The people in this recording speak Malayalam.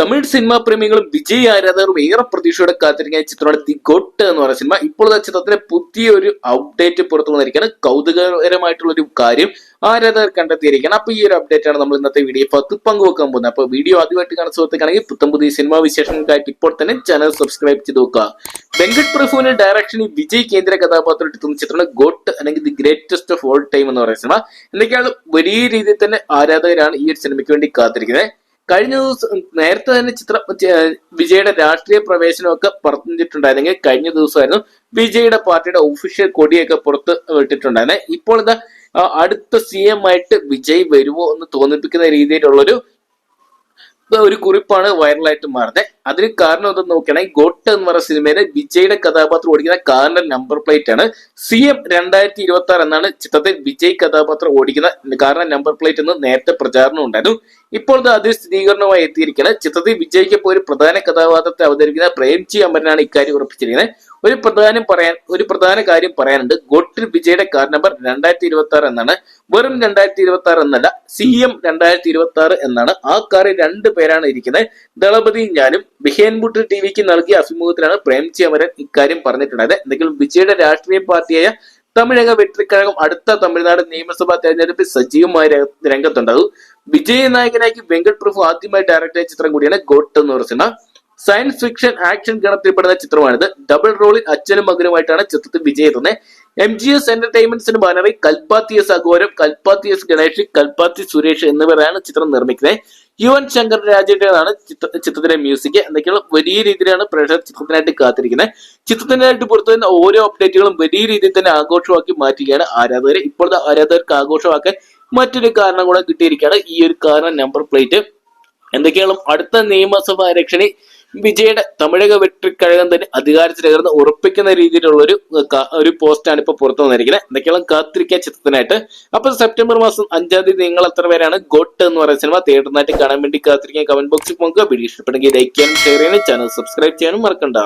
തമിഴ് സിനിമാ പ്രേമികളും വിജയ് ആരാധകരും ഏറെ പ്രതീക്ഷയോടെ കാത്തിരിക്കുന്ന ചിത്രമാണ് ദി ഗോട്ട് എന്ന് പറയുന്ന സിനിമ. ഇപ്പോഴത്തെ ചിത്രത്തിലെ പുതിയൊരു അപ്ഡേറ്റ് പുറത്തു വന്നിരിക്കുകയാണ്. കൗതുകകരമായിട്ടുള്ള ഒരു കാര്യം ആരാധകർ കണ്ടെത്തിയിരിക്കുകയാണ്. അപ്പൊ ഈ ഒരു അപ്ഡേറ്റ് ആണ് നമ്മൾ ഇന്നത്തെ വീഡിയോ പത്ത് പങ്കുവെക്കാൻ പോകുന്നത്. അപ്പൊ വീഡിയോ ആദ്യമായിട്ട് കാണുന്ന സുഹൃത്തുക്കാണെങ്കിൽ പുത്തം പുതിയ സിനിമാ വിശേഷങ്ങൾക്കായിട്ട് ഇപ്പോൾ തന്നെ ചാനൽ സബ്സ്ക്രൈബ് ചെയ്ത് നോക്കുക. വെങ്കട് പ്രഭുവിന്റെ ഡയറക്ഷനിൽ വിജയ് കേന്ദ്ര കഥാപാത്രം എടുത്തുന്ന ചിത്രമാണ് ഗോട്ട് അല്ലെങ്കിൽ the greatest of all time എന്ന് പറയുന്ന സിനിമ. എന്തൊക്കെയാണ് വലിയ രീതിയിൽ തന്നെ ആരാധകരാണ് ഈ ഒരു സിനിമയ്ക്ക് വേണ്ടി കാത്തിരിക്കുന്നത്? കഴിഞ്ഞ ദിവസം നേരത്തെ തന്നെ ചിത്ര വിജയുടെ രാഷ്ട്രീയ പ്രവേശനമൊക്കെ പറഞ്ഞിട്ടുണ്ടായിരുന്നെങ്കിൽ കഴിഞ്ഞ ദിവസമായിരുന്നു വിജയുടെ പാർട്ടിയുടെ ഒഫീഷ്യൽ കൊടിയൊക്കെ പുറത്ത് വിട്ടിട്ടുണ്ടായിരുന്നെ. ഇപ്പോൾ ഇതാ അടുത്ത സി എം ആയിട്ട് വിജയ് വരുമോ എന്ന് തോന്നിപ്പിക്കുന്ന രീതിയിലുള്ളൊരു ഒരു കുറിപ്പാണ് വൈറലായിട്ട് മാറുന്നത് അതിന് കാരണം എന്തെന്ന് നോക്കുകയാണെങ്കിൽ ഗോട്ട് എന്ന് പറയുന്ന സിനിമയിലെ വിജയുടെ കഥാപാത്രം ഓടിക്കുന്ന കാറിന്റെ നമ്പർ പ്ലേറ്റ് ആണ്. സി എം രണ്ടായിരത്തി ഇരുപത്തി ആറ് എന്നാണ് ചിത്രത്തിൽ വിജയ് കഥാപാത്രം ഓടിക്കുന്ന കാറിന്റെ നമ്പർ പ്ലേറ്റ് എന്ന് നേരത്തെ പ്രചാരണം ഉണ്ടായിരുന്നു. ഇപ്പോൾ അതിൽ സ്ഥിരീകരണമായി എത്തിയിരിക്കുന്നത് ചിത്രത്തിൽ വിജയ്ക്കൊപ്പം ഒരു പ്രധാന കഥാപാത്രത്തെ അവതരിപ്പിക്കുന്ന പ്രേംജി അമരനാണ് ഇക്കാര്യം ഉറപ്പിച്ചിരിക്കുന്നത്. ഒരു പ്രധാനം പറയാൻ ഒരു പ്രധാന കാര്യം പറയാനുണ്ട്. ഗോട്ടിൽ വിജയുടെ കാർ നമ്പർ രണ്ടായിരത്തി ഇരുപത്തി ആറ് എന്നാണ്. വെറും രണ്ടായിരത്തി ഇരുപത്തി ആറ് എന്നല്ല സി എം രണ്ടായിരത്തി ഇരുപത്തി ആറ് എന്നാണ്. ആ കാറിൽ രണ്ട് പേരാണ് ഇരിക്കുന്നത്. ദളപതിയും ഞാനും ബിഹേൻബുട്ട് ടി വിക്ക് നൽകിയ അഭിമുഖത്തിലാണ് പ്രേംജി അമരൻ ഇക്കാര്യം പറഞ്ഞിട്ടുണ്ടായത്. എന്തെങ്കിലും വിജയുടെ രാഷ്ട്രീയ പാർട്ടിയായ തമിഴക വെട്ടിക്കഴകം അടുത്ത തമിഴ്നാട് നിയമസഭാ തെരഞ്ഞെടുപ്പിൽ സജീവമായ രംഗ- രംഗത്തുണ്ടാകും. വിജയ നായകനാക്കി വെങ്കട് പ്രഭു ആദ്യമായി ഡയറക്ട് ചെയ്ത ചിത്രം കൂടിയാണ് ഗോട്ട് എന്ന് പറയുന്ന സിനിമ. സയൻസ് ഫിക്ഷൻ ആക്ഷൻ ഗണത്തിൽപ്പെടുന്ന ചിത്രമാണിത്. ഡബിൾ റോളിൽ അച്ഛനും മകനുമായിട്ടാണ് ചിത്രത്തിൽ വിജയ് എത്തുന്നത്. എം ജി എസ് എന്റർടൈൻമെന്റ്സിന് ബാനറിൽ കൽപ്പാത്തി എസ് അഘോരം കൽപ്പാത്തി എസ് ഗണേഷ് കൽപ്പാത്തി സുരേഷ് എന്നിവരാണ് ചിത്രം നിർമ്മിക്കുന്നത്. യു എൻ ശങ്കർ രാജയുടേതാണ് ചിത്ര ചിത്രത്തിന്റെ മ്യൂസിക്. എന്തൊക്കെയുള്ള വലിയ രീതിയിലാണ് പ്രേക്ഷകർ ചിത്രത്തിനായിട്ട് കാത്തിരിക്കുന്നത്. ചിത്രത്തിനായിട്ട് പുറത്തു വരുന്ന ഓരോ അപ്ഡേറ്റുകളും വലിയ രീതിയിൽ തന്നെ ആഘോഷമാക്കി മാറ്റുകയാണ് ആരാധകരെ ഇപ്പോഴത്തെ ആരാധകർക്ക് ആഘോഷമാക്കാൻ മറ്റൊരു കാരണം കൂടെ കിട്ടിയിരിക്കുകയാണ് ഈ ഒരു കാരണം നമ്പർ പ്ലേറ്റ് എന്തൊക്കെയാണ്? അടുത്ത നിയമസഭാ ഇലക്ഷനിൽ വിജയുടെ തമിഴക വെട്ടിക്കഴകം തന്നെ അധികാരത്തിലേർന്ന് ഉറപ്പിക്കുന്ന രീതിയിലുള്ള ഒരു ഒരു പോസ്റ്റാണ് ഇപ്പൊ പുറത്തു വന്നിരിക്കുന്നത്. എന്തൊക്കെയാണ് കാത്തിരിക്കാൻ ചിത്രത്തിനായിട്ട്. അപ്പൊ സെപ്റ്റംബർ മാസം അഞ്ചാം തീയതി നിങ്ങൾ എത്ര പേരാണ് ഗോട്ട് എന്ന് പറയുന്ന സിനിമ തിയേറ്ററിനായിട്ട് കാണാൻ വേണ്ടി കാത്തിരിക്കാൻ കമന്റ് ബോക്സിൽ പോകുക വീഡിയോ ഇഷ്ടപ്പെടുമെങ്കിൽ ലൈക്ക് ചെയ്യാനും ഷെയർ ചെയ്യാനും ചാനൽ സബ്സ്ക്രൈബ് ചെയ്യാനും മറക്കണ്ട.